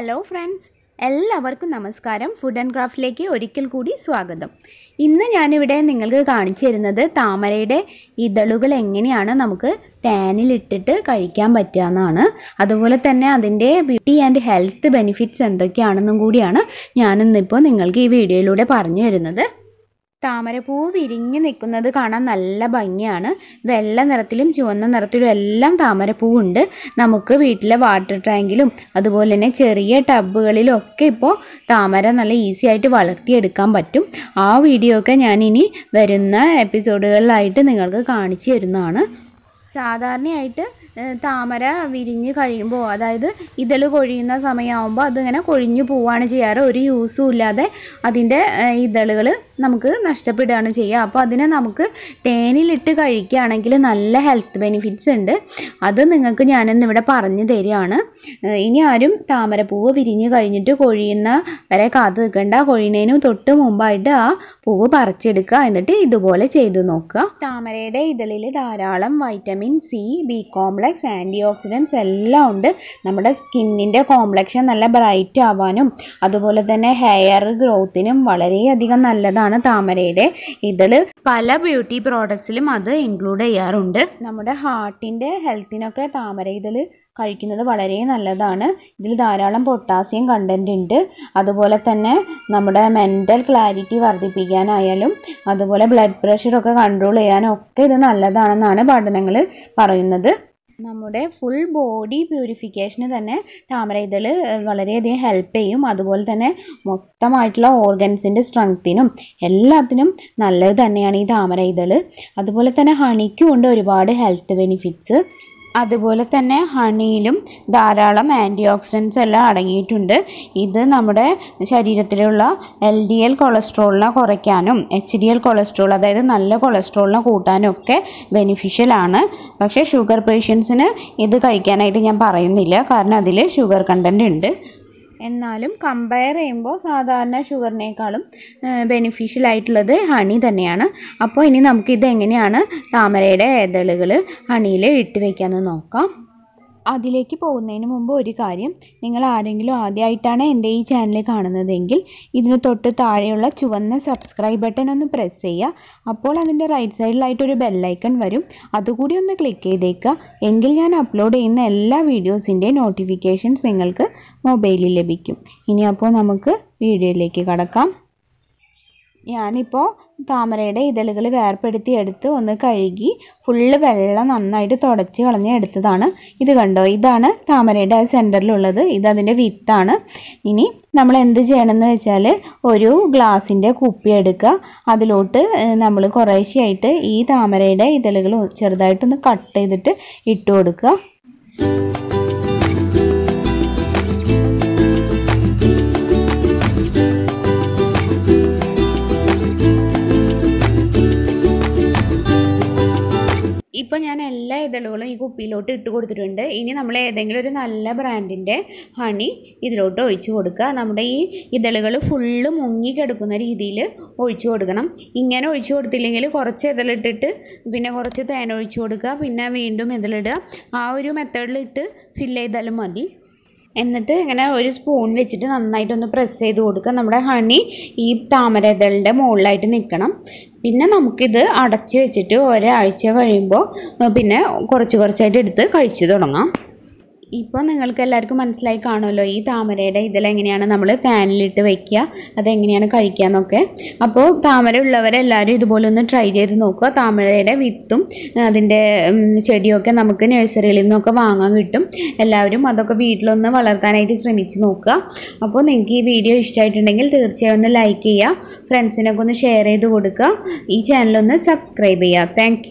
Hello friends എല്ലാവർക്കും നമസ്കാരം. Food and ക്രാഫ്റ്റിലേക്ക് ഒരിക്കൽ കൂടി സ്വാഗതം. ഇന്ന് ഞാനിവിടെ നിങ്ങൾക്ക് കാണിച്ചു തരുന്നത് താമരയുടെ ഇതളുകൾ എങ്ങനെയാണ് നമുക്ക് തേനിലിട്ടിട്ട് കഴിക്കാൻ പറ്റുക എന്നാണ്. അതുപോലെ തന്നെ അതിന്റെ ബ്യൂട്ടി ആൻഡ് ഹെൽത്ത് ബെനിഫിറ്റ്സ് എന്തൊക്കെയാണെന്നും കൂടിയാണ് ഞാനിന്നിപ്പോൾ നിങ്ങൾക്ക് ഈ വീഡിയോയിലൂടെ പറഞ്ഞു തരുന്നത്. താമരപ്പൂവ് വിരിഞ്ഞ് നിൽക്കുന്നത് കാണാൻ നല്ല ഭംഗിയാണ്. വെള്ള നിറത്തിലും ചുവന്ന നിറത്തിലും എല്ലാം താമരപ്പൂ ഉണ്ട്. നമുക്ക് വീട്ടിലെ വാട്ടർ ടാങ്കിലും അതുപോലെ തന്നെ ചെറിയ ടബുകളിലും ഒക്കെ ഇപ്പോൾ താമര നല്ല ഈസി ആയിട്ട് വളർത്തിയെടുക്കാൻ പറ്റും. ആ വീഡിയോ ഒക്കെ ഇനി വരുന്ന എപ്പിസോഡുകളിലായിട്ട് നിങ്ങൾക്ക് കാണിച്ചു തരുന്നതാണ്. സാധാരണയായിട്ട് താമര വിരിഞ്ഞ് കഴിയുമ്പോൾ അതായത് ഇതൾ കൊഴിയുന്ന സമയമാകുമ്പോൾ അതിങ്ങനെ കൊഴിഞ്ഞു പോവുകയാണ് ചെയ്യാറ്. ഒരു യൂസും ഇല്ലാതെ അതിന്റെ ഇതളുകൾ നമുക്ക് നഷ്ടപ്പെടുകയാണ് ചെയ്യുക. അപ്പോൾ അതിനെ നമുക്ക് തേനിലിട്ട് കഴിക്കുകയാണെങ്കിൽ നല്ല ഹെൽത്ത് ബെനിഫിറ്റ്സ് ഉണ്ട്. അത് നിങ്ങൾക്ക് ഞാനിന്നിവിടെ പറഞ്ഞു തരികയാണ്. ഇനി ആരും താമരപ്പൂവ് വിരിഞ്ഞ് കഴിഞ്ഞിട്ട് കൊഴിയുന്ന വരെ കാത്തു നിൽക്കേണ്ട. കൊഴിയുന്നതിന് തൊട്ട് മുമ്പായിട്ട് ആ പൂവ് പറിച്ചെടുക്കുക. എന്നിട്ട് ഇതുപോലെ ചെയ്തു നോക്കുക. താമരയുടെ ഇതളിൽ ധാരാളം vitamin C B complex anti oxidants എല്ലാം ഉണ്ട്. നമ്മുടെ സ്കിന്നിന്റെ കോംപ്ലക്ഷൻ നല്ല ബ്രൈറ്റ് ആവാനും അതുപോലെ തന്നെ ഹെയർ ഗ്രോത്തിനും വളരെയധികം നല്ലതാണ് താമരയുടെ. ഇതിൽ പല ബ്യൂട്ടി പ്രോഡക്ട്സിലും അത് ഇൻക്ലൂഡ് ചെയ്യാറുണ്ട്. നമ്മുടെ ഹാർട്ടിന്റെ ഹെൽത്തിനൊക്കെ താമര ഇതിൽ കഴിക്കുന്നത് വളരെ നല്ലതാണ്. ഇതിൽ ധാരാളം പൊട്ടാസ്യം കണ്ടന്റ് ഉണ്ട്. അതുപോലെ തന്നെ നമ്മുടെ മെന്റൽ ക്ലാരിറ്റി വർദ്ധിപ്പിക്കാനായാലും അതുപോലെ ബ്ലഡ് പ്രഷറൊക്കെ കൺട്രോൾ ചെയ്യാനും ഒക്കെ ഇത് നല്ലതാണെന്നാണ് പഠനങ്ങൾ പറയുന്നത്. നമ്മുടെ ഫുൾ ബോഡി പ്യൂരിഫിക്കേഷന് തന്നെ താമര ഇതൾ വളരെയധികം ഹെൽപ്പ് ചെയ്യും. അതുപോലെ തന്നെ മൊത്തമായിട്ടുള്ള ഓർഗൻസിന്റെ സ്ട്രെങ്ത്തിനും എല്ലാത്തിനും നല്ലത് തന്നെയാണ് ഈ താമര ഇതൾ അതുപോലെ തന്നെ ഹണിക്കും ഉണ്ട് ഒരുപാട് ഹെൽത്ത് ബെനിഫിറ്റ്സ് അതുപോലെ തന്നെ ഹണിയിലും ധാരാളം ആന്റി ഓക്സിഡൻസ് എല്ലാം അടങ്ങിയിട്ടുണ്ട്. ഇത് നമ്മുടെ ശരീരത്തിലുള്ള എൽ ഡി എൽ കൊളസ്ട്രോളിനെ കുറയ്ക്കാനും എച്ച് ഡി എൽ കൊളസ്ട്രോൾ അതായത് നല്ല കൊളസ്ട്രോളിനെ കൂട്ടാനും ഒക്കെ ബെനിഫിഷ്യൽ ആണ്. പക്ഷേ ഷുഗർ പേഷ്യൻസിന് ഇത് കഴിക്കാനായിട്ട് ഞാൻ പറയുന്നില്ല. കാരണം അതിൽ ഷുഗർ കണ്ടന്റ് ഉണ്ട്. എന്നാലും കമ്പയർ ചെയ്യുമ്പോൾ സാധാരണ ഷുഗറിനേക്കാളും ബെനിഫിഷ്യൽ ആയിട്ടുള്ളത് ഹണി തന്നെയാണ്. അപ്പോൾ ഇനി നമുക്കിത് എങ്ങനെയാണ് താമരയുടെ ഇതളുകൾ ഹണിയിൽ ഇട്ട് വയ്ക്കാമെന്ന് നോക്കാം. അതിലേക്ക് പോകുന്നതിന് മുമ്പ് ഒരു കാര്യം നിങ്ങൾ ആരെങ്കിലും ആദ്യമായിട്ടാണ് എന്റെ ഈ ചാനൽ കാണുന്നതെങ്കിൽ ഇതിന് തൊട്ട് താഴെയുള്ള ചുവന്ന സബ്സ്ക്രൈബ് ബട്ടൺ ഒന്ന് പ്രസ് ചെയ്യുക. അപ്പോൾ അതിന്റെ റൈറ്റ് സൈഡിലായിട്ടൊരു ബെല്ലൈക്കൺ വരും. അതുകൂടി ഒന്ന് ക്ലിക്ക് ചെയ്തേക്കുക. എങ്കിൽ ഞാൻ അപ്ലോഡ് ചെയ്യുന്ന എല്ലാ വീഡിയോസിന്റെ നോട്ടിഫിക്കേഷൻസ് നിങ്ങൾക്ക് മൊബൈലിൽ ലഭിക്കും. ഇനി അപ്പോൾ നമുക്ക് വീഡിയോയിലേക്ക് കടക്കാം. ഞാനിപ്പോൾ താമരയുടെ ഇതളുകൾ വേർപ്പെടുത്തി എടുത്ത് ഒന്ന് കഴുകി ഫുള്ള് വെള്ളം നന്നായിട്ട് തുടച്ച് കളഞ്ഞ് എടുത്തതാണ്. ഇത് കണ്ടോ? ഇതാണ് താമരയുടെ സെന്ററിലുള്ളത് ഇത് വിത്താണ്. ഇനി നമ്മൾ എന്ത് ചെയ്യണമെന്ന് വെച്ചാൽ ഒരു ഗ്ലാസിന്റെ കുപ്പി എടുക്കുക. അതിലോട്ട് നമ്മൾ കുറേശ്ശെയായിട്ട് ഈ താമരയുടെ ഇതളുകൾ ചെറുതായിട്ടൊന്ന് കട്ട് ചെയ്തിട്ട് ഇട്ട് കൊടുക്കുക. എല്ലാ ഇതളുകളും ഈ കുപ്പിയിലോട്ട് ഇട്ട് കൊടുത്തിട്ടുണ്ട്. ഇനി നമ്മൾ ഏതെങ്കിലും ഒരു നല്ല ബ്രാൻഡിന്റെ ഹണി ഇതിലോട്ട് ഒഴിച്ചു കൊടുക്കുക. നമ്മുടെ ഈ ഇതളുകൾ ഫുള്ള് മുങ്ങി കിടക്കുന്ന രീതിയിൽ ഒഴിച്ചു കൊടുക്കണം. ഇങ്ങനെ ഒഴിച്ചു കൊടുത്തില്ലെങ്കിൽ കുറച്ച് ഇതളിട്ടിട്ട് പിന്നെ കുറച്ച് തേൻ കൊടുക്കുക. പിന്നെ വീണ്ടും ഇതളിടുക ആ ഒരു മെത്തേഡിലിട്ട് ഫില്ല് ചെയ്താലും മതി. എന്നിട്ട് ഇങ്ങനെ ഒരു സ്പൂൺ വെച്ചിട്ട് നന്നായിട്ടൊന്ന് പ്രസ് ചെയ്ത് കൊടുക്കുക. നമ്മുടെ ഹണി ഈ താമര ഇതളുടെ മുകളിലായിട്ട് നിൽക്കണം. പിന്നെ നമുക്കിത് അടച്ച് വെച്ചിട്ട് ഒരാഴ്ച കഴിയുമ്പോൾ പിന്നെ കുറച്ച് കുറച്ചായിട്ട് എടുത്ത് കഴിച്ചു തുടങ്ങാം. ഇപ്പോൾ നിങ്ങൾക്ക് എല്ലാവർക്കും മനസ്സിലായി കാണുമല്ലോ ഈ താമരയുടെ ഇതിലെങ്ങനെയാണ് നമ്മൾ പാനിലിട്ട് വയ്ക്കുക അതെങ്ങനെയാണ് കഴിക്കുക എന്നൊക്കെ അപ്പോൾ താമര ഉള്ളവരെല്ലാവരും ഇതുപോലെ ഒന്ന് ട്രൈ ചെയ്ത് നോക്കുക. താമരയുടെ വിത്തും അതിന്റെ ചെടിയൊക്കെ നമുക്ക് നഴ്സറിയിൽ നിന്നൊക്കെ വാങ്ങാൻ കിട്ടും. എല്ലാവരും അതൊക്കെ വീട്ടിലൊന്ന് വളർത്താനായിട്ട് ശ്രമിച്ച് നോക്കുക. അപ്പോൾ നിങ്ങൾക്ക് ഈ വീഡിയോ ഇഷ്ടമായിട്ടുണ്ടെങ്കിൽ തീർച്ചയായും ഒന്ന് ലൈക്ക് ചെയ്യുക. ഫ്രണ്ട്സിനൊക്കെ ഒന്ന് ഷെയർ ചെയ്ത് കൊടുക്കുക. ഈ ചാനലൊന്ന് സബ്സ്ക്രൈബ് ചെയ്യുക. താങ്ക്